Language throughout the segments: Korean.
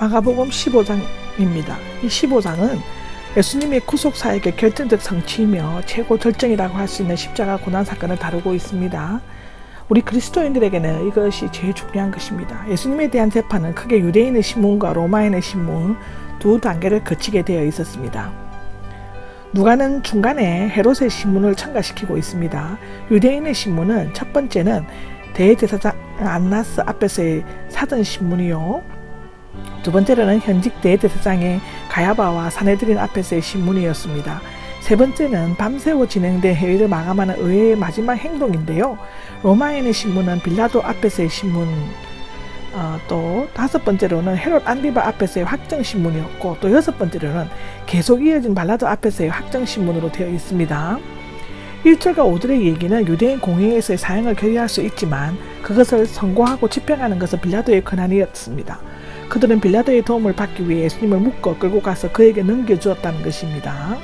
마가복음 15장입니다. 이 15장은 예수님의 구속사역의 결정적 성취이며 최고 절정이라고 할 수 있는 십자가 고난 사건을 다루고 있습니다. 우리 그리스도인들에게는 이것이 제일 중요한 것입니다. 예수님에 대한 재판은 크게 유대인의 신문과 로마인의 신문 두 단계를 거치게 되어 있었습니다. 누가는 중간에 헤롯의 신문을 첨가시키고 있습니다. 유대인의 신문은 첫 번째는 대제사장 안나스 앞에서의 사전 신문이요. 두 번째로는 현직 대제사장의 가야바와 사내들인 앞에서의 신문이었습니다. 세 번째는 밤새워 진행된 회의를 마감하는 의회의 마지막 행동인데요. 로마인의 신문은 빌라도 앞에서의 신문, 어, 또 다섯 번째로는 헤롯 안디바 앞에서의 확정 신문이었고 또 여섯 번째로는 계속 이어진 발라드 앞에서의 확정 신문으로 되어 있습니다. 1절과 5절의 얘기는 유대인 공회에서의 사형을 결의할 수 있지만 그것을 선고하고 집행하는 것은 빌라도의 권한이었습니다. 그들은 빌라도의 도움을 받기 위해 예수님을 묶어 끌고 가서 그에게 넘겨주었다는 것입니다.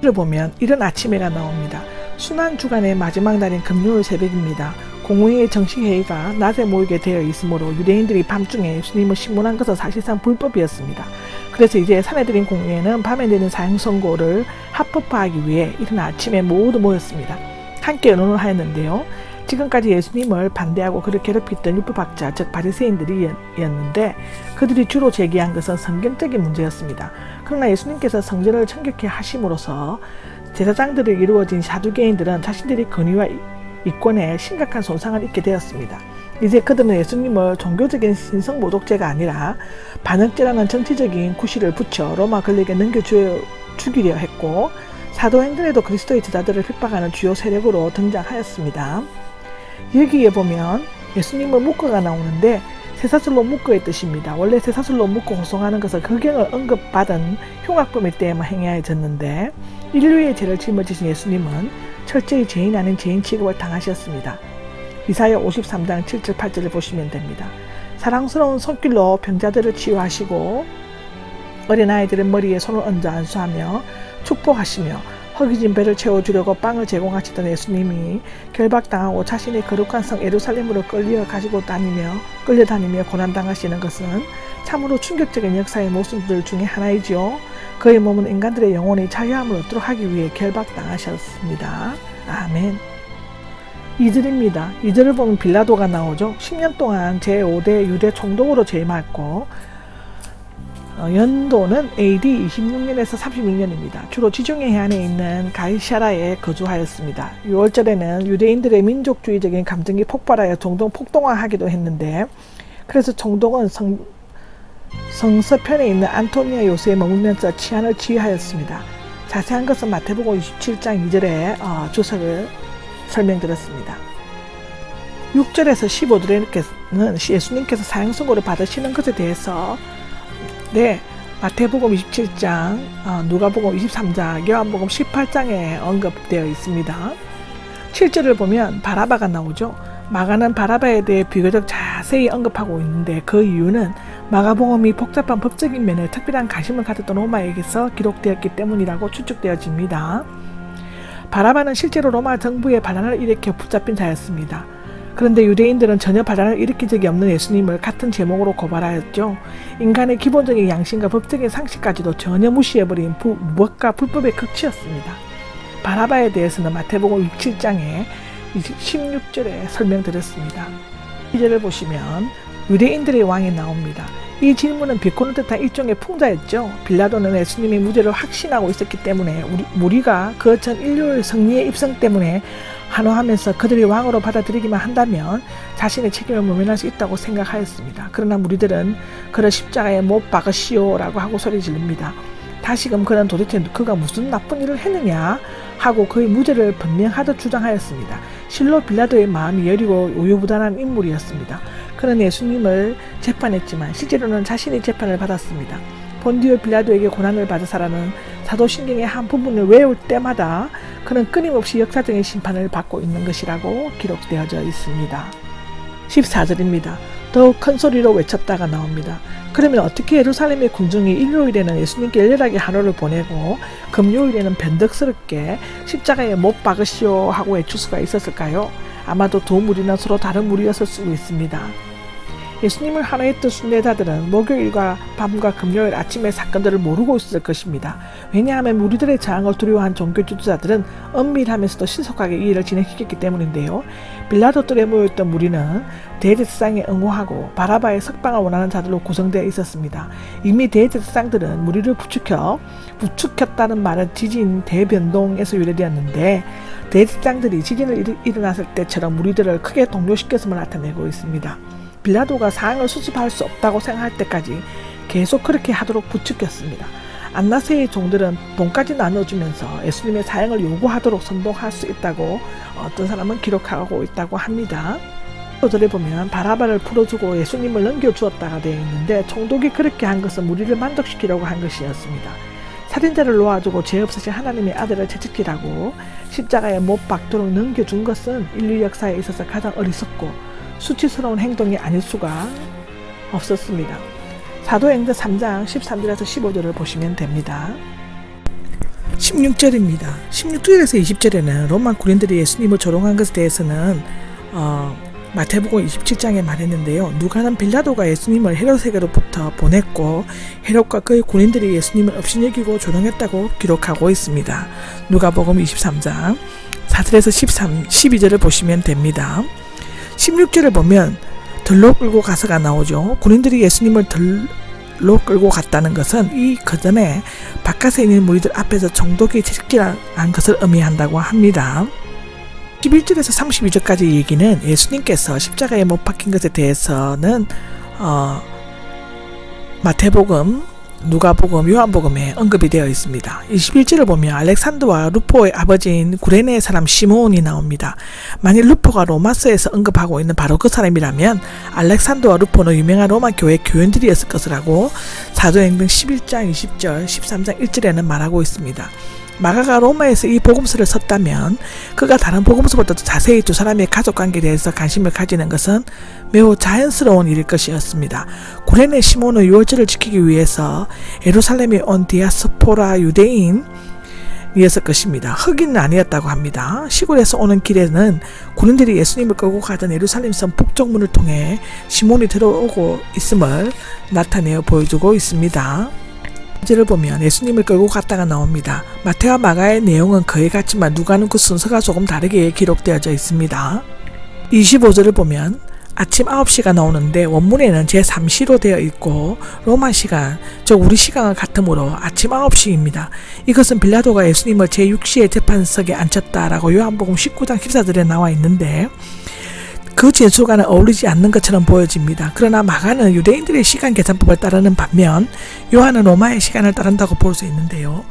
를 보면 이른 아침에가 나옵니다. 순환 주간의 마지막 날인 금요일 새벽입니다. 공회의 정식 회의가 낮에 모이게 되어 있으므로 유대인들이 밤중에 예수님을 신문한 것은 사실상 불법이었습니다. 그래서 이제 사내들인 공회는 밤에 내는 사형 선고를 합법화하기 위해 이른 아침에 모두 모였습니다. 함께 의논을 하였는데요. 지금까지 예수님을 반대하고 그를 괴롭혔던 율법학자 즉 바리새인들이었는데 그들이 주로 제기한 것은 성경적인 문제였습니다. 그러나 예수님께서 성전을 청결케 하심으로써 제사장들을 이루어진 사두개인들은 자신들의 권위와 이권에 심각한 손상을 입게 되었습니다. 이제 그들은 예수님을 종교적인 신성 모독죄가 아니라 반역죄라는 정치적인 구실을 붙여 로마 권력에 넘겨 죽이려 했고 사도행전에도 그리스도의 제자들을 핍박하는 주요 세력으로 등장하였습니다. 여기에 보면 예수님을 묶어가 나오는데 쇠사슬로 묶어의 뜻입니다. 원래 쇠사슬로 묶어 호송하는 것은 흑영을 언급받은 흉악범일 때에만 행해졌는데 인류의 죄를 짊어지신 예수님은 철저히 죄인 아닌 죄인 취급을 당하셨습니다. 이사야 53장 7절 8절을 보시면 됩니다. 사랑스러운 손길로 병자들을 치유하시고 어린아이들의 머리에 손을 얹어 안수하며 축복하시며 허기진 배를 채워주려고 빵을 제공하시던 예수님이 결박당하고 자신의 거룩한 성 예루살렘으로 끌려 가지고 다니며 끌려다니며 고난당하시는 것은 참으로 충격적인 역사의 모습들 중에 하나이지요. 그의 몸은 인간들의 영혼이 자유함을 얻도록 하기 위해 결박당하셨습니다. 아멘. 2절입니다. 2절을 보면 빌라도가 나오죠. 10년 동안 제5대 유대 총독으로 재임했고 어, 연도는 AD 26년에서 36년입니다. 주로 지중해 해안에 있는 가이샤라에 거주하였습니다. 6월절에는 유대인들의 민족주의적인 감정이 폭발하여 종종 폭동화하기도 했는데 그래서 총독은 성, 성서편에 있는 안토니아 요새에 머물면서 치안을 지휘하였습니다. 자세한 것은 마태복음 27장 2절에 어, 주석을 설명드렸습니다. 6절에서 15절에는 예수님께서 사형 선고를 받으시는 것에 대해서 네, 마태복음 27장, 어, 누가복음 23장, 요한복음 18장에 언급되어 있습니다. 7절을 보면 바라바가 나오죠. 마가는 바라바에 대해 비교적 자세히 언급하고 있는데 그 이유는 마가복음이 복잡한 법적인 면에 특별한 관심을 가졌던 로마에게서 기록되었기 때문이라고 추측되어집니다. 바라바는 실제로 로마 정부의 반란을 일으켜 붙잡힌 자였습니다. 그런데 유대인들은 전혀 반란을 일으킨 적이 없는 예수님을 같은 제목으로 고발하였죠. 인간의 기본적인 양심과 법적인 상식까지도 전혀 무시해버린 부, 무엇과 불법의 극치였습니다. 바라바에 대해서는 마태복음 27장에 16절에 설명드렸습니다. 이절을 보시면 유대인들의 왕이 나옵니다. 이 질문은 비꼬는 듯한 일종의 풍자였죠. 빌라도는 예수님의 무죄를 확신하고 있었기 때문에 우리, 무리가 그전 인류의 승리의 입성 때문에 한호하면서 그들이 왕으로 받아들이기만 한다면 자신의 책임을 모면할 수 있다고 생각하였습니다. 그러나 무리들은 그를 십자가에 못 박으시오라고 하고 소리 지릅니다. 다시금 그는 도대체 그가 무슨 나쁜 일을 했느냐 하고 그의 무죄를 변명하듯 주장하였습니다. 실로 빌라도의 마음이 여리고 우유부단한 인물이었습니다. 그는 예수님을 재판했지만 실제로는 자신이 재판을 받았습니다. 본디오 빌라도에게 고난을 받으사라는 사도신경의 한 부분을 외울 때마다 그는 끊임없이 역사적인 심판을 받고 있는 것이라고 기록되어져 있습니다. 14절입니다. 더욱 큰 소리로 외쳤다가 나옵니다. 그러면 어떻게 예루살렘의 군중이 일요일에는 예수님께 열렬하게 한호를 보내고 금요일에는 변덕스럽게 십자가에 못 박으시오 하고 외출 수가 있었을까요? 아마도 두 무리는 서로 다른 무리였을 수도 있습니다. 예수님을 환호했던 순례자들은 목요일과 밤과 금요일 아침의 사건들을 모르고 있었을 것입니다. 왜냐하면 무리들의 저항을 두려워한 종교 지도자들은 은밀하면서도 신속하게 이 일을 진행했기 때문인데요. 빌라도 뜰에 모였던 무리는 대제사장에 응호하고 바라바의 석방을 원하는 자들로 구성되어 있었습니다. 이미 대제사장들은 무리를 부추켜 부추켰다는 말은 지진 대변동에서 유래되었는데 대제사장들이 지진을 일- 일어났을 때처럼 무리들을 크게 동요시켰음을 나타내고 있습니다. 빌라도가 사항을 수습할 수 없다고 생각할 때까지 계속 그렇게 하도록 부추겼습니다. 안나세의 종들은 돈까지 나눠주면서 예수님의 사형을 요구하도록 선동할 수 있다고 어떤 사람은 기록하고 있다고 합니다. 저들에 보면 바라바를 풀어주고 예수님을 넘겨주었다가 되어 있는데 총독이 그렇게 한 것은 무리를 만족시키려고 한 것이었습니다. 살인자를 놓아주고 죄 없으신 하나님의 아들을 채찍질하고 십자가에 못 박도록 넘겨준 것은 인류 역사에 있어서 가장 어리석고 수치스러운 행동이 아닐 수가 없었습니다. 사도행전 3장 13절에서 15절을 보시면 됩니다. 16절입니다. 16절에서 20절에는 로마 군인들이 예수님을 조롱한 것에 대해서는 어, 마태복음 27장에 말했는데요. 누가는 빌라도가 예수님을 헤롯에게로부터 보냈고 헤롯과 그의 군인들이 예수님을 업신여기고 조롱했다고 기록하고 있습니다. 누가복음 23장 4절에서 13, 12절을 보시면 됩니다. 16절을 보면 들로 끌고 가서가 나오죠. 군인들이 예수님을 들로 끌고 갔다는 것은 이 그전에 바깥에 있는 무리들 앞에서 정독이 채찍질한 것을 의미한다고 합니다. 11절에서 32절까지 얘기는 예수님께서 십자가에 못 박힌 것에 대해서는 어, 마태복음, 누가복음, 요한복음에 언급이 되어 있습니다. 21절을 보면 알렉산더와 루포의 아버지인 구레네 사람 시몬이 나옵니다. 만일 루포가 로마서에서 언급하고 있는 바로 그 사람이라면 알렉산더와 루포는 유명한 로마 교회 교인들이었을 것이라고 사도행전 11장 20절, 13장 1절에는 말하고 있습니다. 마가가 로마에서 이 복음서를 썼다면 그가 다른 복음서보다 도 자세히 두 사람의 가족 관계에 대해서 관심을 가지는 것은 매우 자연스러운 일일 것이었습니다. 구레네 시몬은 유월절을 지키기 위해서 예루살렘에 온 디아스포라 유대인 이었을 것입니다. 흑인은 아니었다고 합니다. 시골에서 오는 길에는 군인들이 예수님을 끌고 가던 예루살렘성 북쪽문을 통해 시몬이 들어오고 있음을 나타내어 보여주고 있습니다. 이제를 보면 예수님을 끌고 갔다가 나옵니다. 마태와 마가의 내용은 거의 같지만 누가는 그 순서가 조금 다르게 기록되어져 있습니다. 25절을 보면 아침 9시가 나오는데 원문에는 제3시로 되어 있고 로마 시간, 즉 우리 시간과 같으므로 아침 9시입니다. 이것은 빌라도가 예수님을 제6시의 재판석에 앉혔다라고 요한복음 19장 14절에 나와 있는데 그 진술과는 어울리지 않는 것처럼 보여집니다. 그러나 마가는 유대인들의 시간 계산법을 따르는 반면 요한은 로마의 시간을 따른다고 볼 수 있는데요.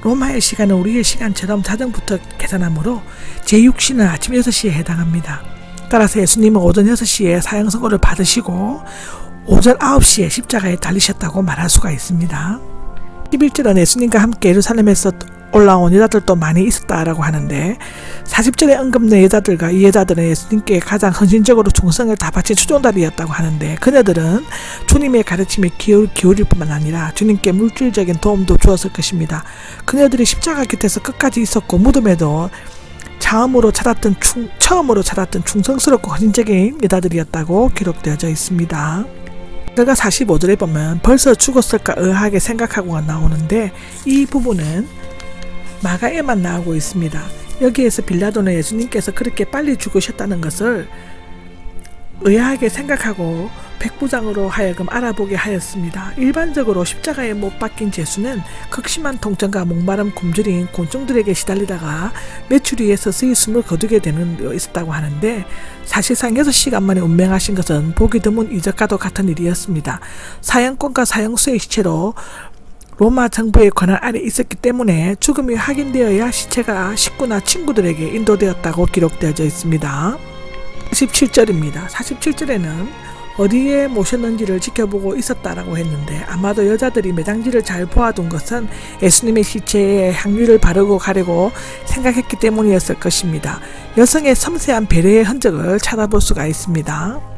로마의 시간은 우리의 시간처럼 자정부터 계산하므로 제6시는 아침 6시에 해당합니다. 따라서 예수님은 오전 6시에 사형 선고를 받으시고 오전 9시에 십자가에 달리셨다고 말할 수가 있습니다. 11절은 예수님과 함께 예루살렘에서 올라온 여자들도 많이 있었다라고 하는데 40절에 언급된 여자들과 이 여자들은 예수님께 가장 헌신적으로 충성을 다 바친 추종달이었다고 하는데 그녀들은 주님의 가르침에 기울, 기울일 뿐만 아니라 주님께 물질적인 도움도 주었을 것입니다. 그녀들이 십자가 곁에서 끝까지 있었고 무덤에도 처음으로 찾았던 충, 처음으로 찾았던 충성스럽고 헌신적인 여자들이었다고 기록되어져 있습니다. 그가 45절에 보면 벌써 죽었을까 의아하게 생각하고가 나오는데 이 부분은 마가에만 나오고 있습니다. 여기에서 빌라도는 예수님께서 그렇게 빨리 죽으셨다는 것을 의아하게 생각하고 백부장으로 하여금 알아보게 하였습니다. 일반적으로 십자가에 못 박힌 제수는 극심한 통증과 목마름 굶주린 곤충들에게 시달리다가 메추리에서 스의 숨을 거두게 되는 데 있었다고 하는데 사실상 6시간 만에 운명하신 것은 보기 드문 이적과도 같은 일이었습니다. 사형권과 사형수의 시체로 로마 정부의 권한 아래 있었기 때문에 죽음이 확인되어야 시체가 식구나 친구들에게 인도되었다고 기록되어져 있습니다. 47절입니다. 47절에는 어디에 모셨는지를 지켜보고 있었다라고 했는데 아마도 여자들이 매장지를 잘 보아둔 것은 예수님의 시체에 향유를 바르고 가려고 생각했기 때문이었을 것입니다. 여성의 섬세한 배려의 흔적을 찾아볼 수가 있습니다.